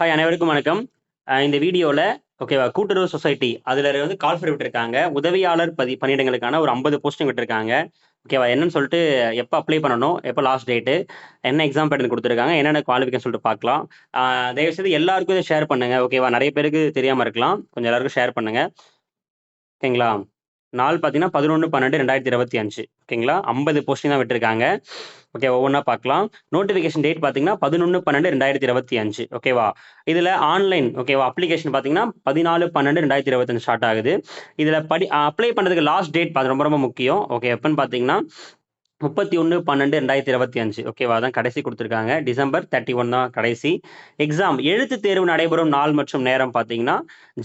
Hi அனைவருக்கும் வணக்கம். இந்த வீடியோவில் ஓகேவா கூட்டுறவு சொசைட்டி அதில் வந்து கால்ஃபர் விட்டுருக்காங்க. உதவியாளர் பதி பணியிடங்களுக்கான ஒரு ஐம்பது போஸ்டிங் விட்டுருக்காங்க. ஓகேவா என்னன்னு சொல்லிட்டு எப்போ அப்ளை பண்ணணும் எப்போ லாஸ்ட் டேட்டு என்ன எக்ஸாம் பேட்டர்ன் கொடுத்துருக்காங்க என்னென்ன குவாலிஃபிகேஷன் சொல்லிட்டு பார்க்கலாம். தயவுசெய்து எல்லாருக்கும் இதை ஷேர் பண்ணுங்க. ஓகேவா நிறைய பேருக்கு தெரியாமல் இருக்கலாம். கொஞ்சம் எல்லாருக்கும் ஷேர் பண்ணுங்கள் ஓகேங்களா? நாள் பார்த்தீங்கன்னா பதினொன்று பன்னெண்டு ரெண்டாயிரத்தி இருபத்தி அஞ்சு. ஓகேங்களா? ஐம்பது போஸ்டிங் தான் விட்டுருக்காங்க. ஓகே ஒவ்வொன்றா பார்க்கலாம். நோட்டிஃபிகேஷன் டேட் பார்த்தீங்கன்னா பதினொன்று பன்னெண்டு ரெண்டாயிரத்தி இருபத்தி அஞ்சு. ஓகேவா? இதில் ஆன்லைன் ஓகேவா? அப்ளிகேஷன் பார்த்தீங்கன்னா பதினாலு பன்னெண்டு ரெண்டாயிரத்தி இருபத்தஞ்சு ஸ்டார்ட் ஆகுது. இதில் படி அப்ளை பண்ணுறதுக்கு லாஸ்ட் டேட் பார்த்து ரொம்ப ரொம்ப முக்கியம். ஓகே எப்போன்னு பார்த்தீங்கன்னா முப்பத்தி ஒன்று பன்னெண்டு ரெண்டாயிரத்தி இருபத்தி அஞ்சு. ஓகேவா தான் கடைசி கொடுத்துருக்காங்க. டிசம்பர் தேர்ட்டி ஒன் தான் கடைசி எக்ஸாம் எழுத்து தேர்வு நடைபெறும் நாள் மற்றும் நேரம் பார்த்தீங்கன்னா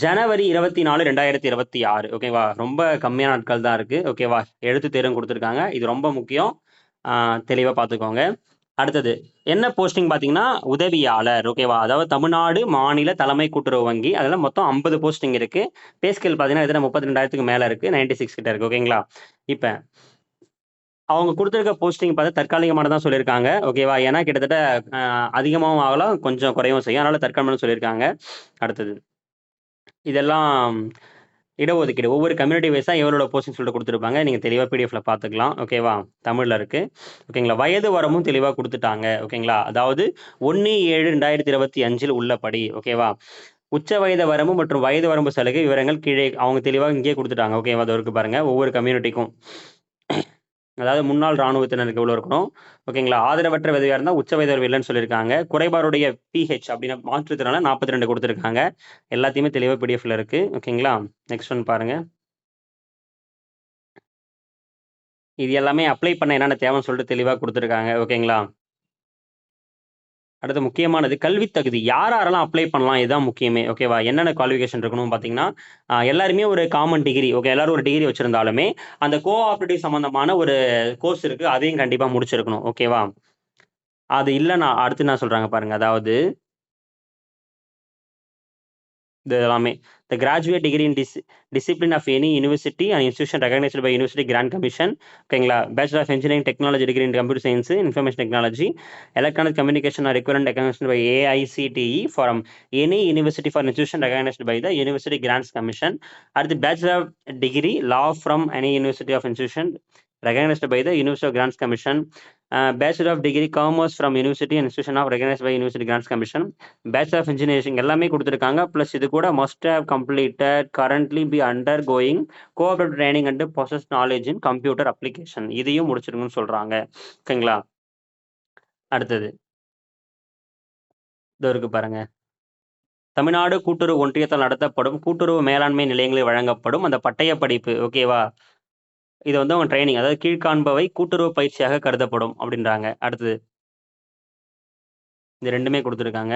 ஜனவரி இருபத்தி நாலு ரெண்டாயிரத்தி இருபத்தி ஆறு. ஓகேவா ரொம்ப கம்மியான நாட்கள் தான் இருக்குது ஓகேவா எழுத்து தேர்வும் கொடுத்துருக்காங்க. இது ரொம்ப முக்கியம். தெளிவாக பார்த்துக்கோங்க. அடுத்தது என்ன போஸ்டிங் பார்த்தீங்கன்னா உதவியாளர். ஓகேவா அதாவது தமிழ்நாடு மாநில தலைமை கூட்டுறவு வங்கி. அதில் மொத்தம் ஐம்பது போஸ்டிங் இருக்குது பேஸ்கேல் பார்த்தீங்கன்னா இதில் முப்பத்தி ரெண்டாயிரத்துக்கு மேலே இருக்குது நைன்டி சிக்ஸ் கிட்ட இருக்குது ஓகேங்களா இப்போ அவங்க கொடுத்துருக்க போஸ்டிங் பார்த்தா தற்காலிகமான தான் சொல்லியிருக்காங்க ஓகேவா ஏன்னா கிட்டத்தட்ட அதிகமாகவும் ஆகலாம் கொஞ்சம் குறையவும் செய்யும். அதனால தற்காலிகமாக சொல்லியிருக்காங்க. அடுத்தது. இதெல்லாம் இடஒதுக்கீடு. ஒவ்வொரு கம்யூனிட்டி வைஸாக எவ்வளோ போஸ்டிங் சொல்லிட்டு கொடுத்துருப்பாங்க. நீங்கள் தெளிவாக பிடிஎஃப்ல பார்த்துக்கலாம். ஓகேவா தமிழில் இருக்குது ஓகேங்களா வயது வரமும் தெளிவாக கொடுத்துட்டாங்க. ஓகேங்களா அதாவது ஒன்று ஏழு ரெண்டாயிரத்தி இருபத்தி அஞ்சில் உள்ளபடி ஓகேவா உச்ச வயது வரம்பு மற்றும் வயது வரம்பு சலுகை விவரங்கள் கீழே அவங்க தெளிவாக இங்கேயே கொடுத்துட்டாங்க. ஓகேவா அது இருக்கு ஒவ்வொரு கம்யூனிட்டிக்கும் அதாவது முன்னாள் இராணுவத்தினருக்கு எவ்வளோ இருக்கணும்? ஓகேங்களா ஆதரவற்ற விதவியாக இருந்தால் உச்ச வயது இல்லைன்னு சொல்லியிருக்காங்க. குறைபாடுடைய பிஹெச் அப்படின்னு மாற்றுத்திறனால நாற்பத்தி ரெண்டு கொடுத்துருக்காங்க. எல்லாத்தையுமே தெளிவாக பிடிஎஃப்ல இருக்கு. ஓகேங்களா நெக்ஸ்ட் ஒன் பாருங்க. இது எல்லாமே அப்ளை பண்ண என்னென்ன தேவைன்னு சொல்லிட்டு தெளிவாக கொடுத்துருக்காங்க. ஓகேங்களா அடுத்து முக்கியமானது கல்வி தகுதி. யார் யாரெல்லாம் அப்ளை பண்ணலாம்? இதுதான் முக்கியமே. ஓகேவா என்னென்ன குவாலிஃபிகேஷன் இருக்கணும் பார்த்தீங்கன்னா எல்லாருமே ஒரு காமன் டிகிரி ஓகே எல்லாரும் ஒரு டிகிரி வச்சிருந்தாலுமே அந்த கோஆப்ரேட்டிவ் சம்மந்தமான ஒரு கோர்ஸ் இருக்குது அதையும் கண்டிப்பாக முடிச்சிருக்கணும். ஓகேவா அது இல்லைண்ணா அடுத்து நான் சொல்கிறாங்க பாருங்கள் அதாவது இது எல்லாமே the graduate degree in dis discipline of any university and institution recognised by university grant commission ஓகேங்களா bachelor of engineering technology degree in computer science information technology electronic communication or equivalent recognised by AICTE from any university for institution recognised by the university grants commission அடுத்து bachelor degree law from any university of institution recognized by the University of Grants Commission, bachelor of degree commerce from university institution of recognise by university grants commission bachelor of engineering எல்லாமே கொடுத்துருக்காங்க. Plus இது கூட must have completed currently be undergoing cooperative training and process knowledge in computer application இதையும் முடிச்சிருங்கன்னு சொல்றாங்க. ஓகேங்களா? அடுத்தது. இதோ இருக்கு பாருங்க. தமிழ்நாடு கூட்டுறவு ஒன்றியத்தால் நடத்தப்படும் கூட்டுறவு மேலாண்மை நிலையங்களில் வழங்கப்படும் அந்த பட்டய படிப்பு. ஓகேவா? இது வந்து அவங்க ட்ரைனிங் அதாவது கீழ்காண்பவை கூட்டுறவு பயிற்சியாக கருதப்படும் அப்படின்றாங்க. அடுத்தது இது ரெண்டுமே கொடுத்துருக்காங்க.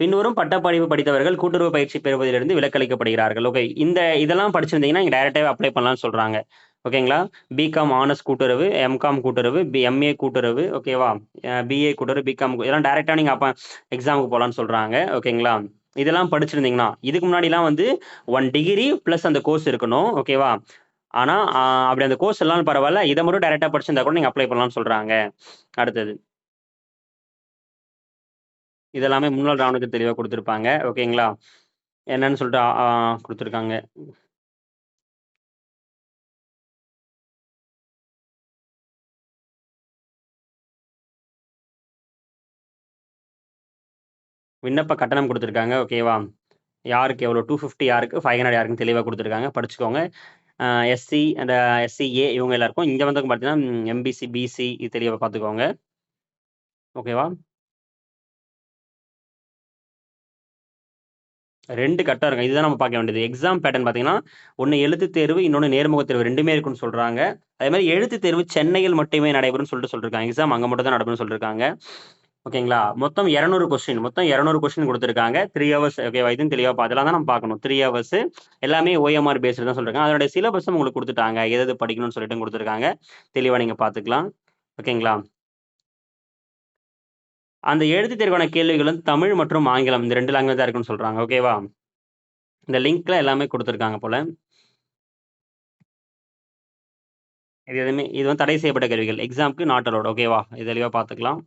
பின்வரும் பட்டப்படிப்பு படித்தவர்கள் கூட்டுறவு பயிற்சி பெறுவதிலிருந்து விலக்களிக்கப்படுகிறார்கள். ஓகே இந்த இதெல்லாம் படிச்சிருந்தீங்கன்னா நீங்கள் டைரெக்டாகவே அப்ளை பண்ணலாம்னு சொல்கிறாங்க ஓகேங்களா பிகாம் ஆனர்ஸ் கூட்டுறவு எம்காம் கூட்டுறவு பி எம்ஏ கூட்டுறவு ஓகேவா பிஏ கூட்டுறவு பிகாம் இதெல்லாம் டைரெக்டாக நீங்கள் அப்போ எக்ஸாமுக்கு போகலான்னு சொல்கிறாங்க ஓகேங்களா இதெல்லாம் படிச்சிருந்தீங்கன்னா இதுக்கு முன்னாடிலாம் வந்து ஒன் டிகிரி ப்ளஸ் அந்த கோர்ஸ் இருக்கணும். ஓகேவா ஆனால் அப்படி அந்த கோர்ஸ் எல்லாம் பரவாயில்ல. இதை மட்டும் டைரெக்டாக படிச்சிருந்தா கூட நீங்கள் அப்ளை பண்ணலாம்னு சொல்கிறாங்க அடுத்தது. இதெல்லாமே முன்னாள் ராணுவத்துக்கு தெளிவாக கொடுத்துருப்பாங்க. ஓகேங்களா என்னன்னு சொல்லிட்டு கொடுத்துருக்காங்க. விண்ணப்ப கட்டணம் கொடுத்துருக்காங்க. ஓகேவா யாருக்கு எவ்வளோ டூ ஃபிஃப்டி யாருக்கு? ஃபைவ் ஹண்ட்ரட் யாருக்குன்னு தெளிவாக கொடுத்துருக்காங்க. படிச்சுக்கோங்க. எஸ்சி அண்ட் எஸ்சிஏ இவங்க எல்லாருக்கும். இங்கே வந்து பார்த்தீங்கன்னா எம்பிசி பிசி இது தெளிவாக பார்த்துக்கோங்க ஓகேவா? ரெண்டு கட்டம் இருக்கும். இதுதான் நம்ம பார்க்க வேண்டியது. எக்ஸாம் பேட்டர்ன் பார்த்தீங்கன்னா ஒன்று எழுத்து தேர்வு இன்னொன்று நேர்முக தேர்வு ரெண்டுமே இருக்குன்னு சொல்கிறாங்க அதே மாதிரி எழுத்து தேர்வு சென்னையில் மட்டுமே நடைபெறும்னு சொல்லிட்டு சொல்லியிருக்காங்க எக்ஸாம் அங்கே மட்டும் தான் நடைபெறும்னு சொல்லியிருக்காங்க ஓகேங்களா? மொத்தம் இரநூறு கொஸ்டின் மொத்தம் இரநூறு கொஸ்டின் கொடுத்துருக்காங்க. த்ரீ ஹவர்ஸ் ஓகேவா இதுவும் தெளிவாக பார்த்துலாம் தான் நம்ம பார்க்கணும். த்ரீ ஹவர்ஸ் எல்லாமே ஓஎம்ஆர் பேஸ்டு தான் சொல்லிருக்காங்க. அதனுடைய சிலபஸும் உங்களுக்கு கொடுத்துட்டாங்க. எது எது படிக்கணும்னு சொல்லிட்டு கொடுத்துருக்காங்க. தெளிவாக நீங்கள் பார்த்துக்கலாம். ஓகேங்களா? அந்த எழுத்து தேர்வான கேள்விகள் வந்து தமிழ் மற்றும் ஆங்கிலம். இந்த ரெண்டு லாங்குவேஜ் தான் இருக்குன்னு சொல்கிறாங்க ஓகேவா? இந்த லிங்க்ல எல்லாமே கொடுத்துருக்காங்க போல. இது எதுவுமே இது வந்து தடை செய்யப்பட்ட கேள்விகள். எக்ஸாம்க்கு நாட் அலோட் ஓகேவா? இது தெளிவாக பார்த்துக்கலாம்.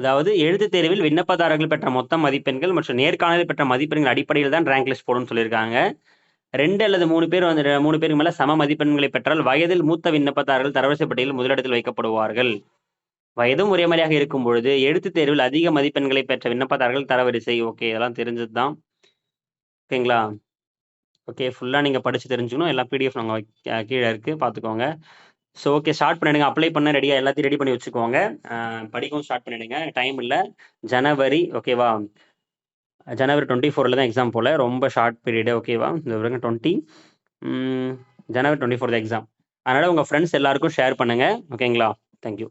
அதாவது எழுத்துத் தேர்வில் விண்ணப்பதாரர்கள் பெற்ற மொத்த மதிப்பெண்கள் மற்றும் நேர்காணலில் பெற்ற மதிப்பெண்கள் அடிப்படையில் தான் ரேங்க் லிஸ்ட் போடும் சொல்லியிருக்காங்க. ரெண்டு அல்லது மூணு பேர் வந்து மூணு பேருக்கு மேலே சம மதிப்பெண்களை பெற்றால் வயதில் மூத்த விண்ணப்பதாரர்கள் தரவரிசை பட்டியலில் முதலிடத்தில் வைக்கப்படுவார்கள். வயதும் ஒரே மாதிரியாக இருக்கும் பொழுது எழுத்துத் தேர்வில் அதிக மதிப்பெண்களை பெற்ற விண்ணப்பதாரர்கள் தரவரிசை ஓகே இதெல்லாம் தெரிஞ்சது தான் ஓகேங்களா? ஓகே ஃபுல்லாக நீங்கள் படித்து தெரிஞ்சுக்கணும். எல்லாம் பிடிஎஃப் நாங்கள் கீழே இருக்குது பார்த்துக்கோங்க. ஸோ ஓகே ஸ்டார்ட் பண்ணிடுங்க. அப்ளை பண்ண ரெடியாக எல்லாத்தையும் ரெடி பண்ணி வச்சுக்கோங்க. படிக்கவும் ஸ்டார்ட் பண்ணிடுங்க. டைம் இல்லை. ஜனவரி ஓகேவா ஜனவரி டுவெண்ட்டி ஃபோரில் தான் எக்ஸாம் போல். ரொம்ப ஷார்ட் பீரியடு ஓகேவா இந்த வருங்க டுவெண்ட்டி ஜனவரி டுவெண்ட்டி ஃபோர் தான் எக்ஸாம் அதனால் உங்கள் ஃப்ரெண்ட்ஸ் எல்லாருக்கும் ஷேர் பண்ணுங்கள் ஓகேங்களா தேங்க்யூ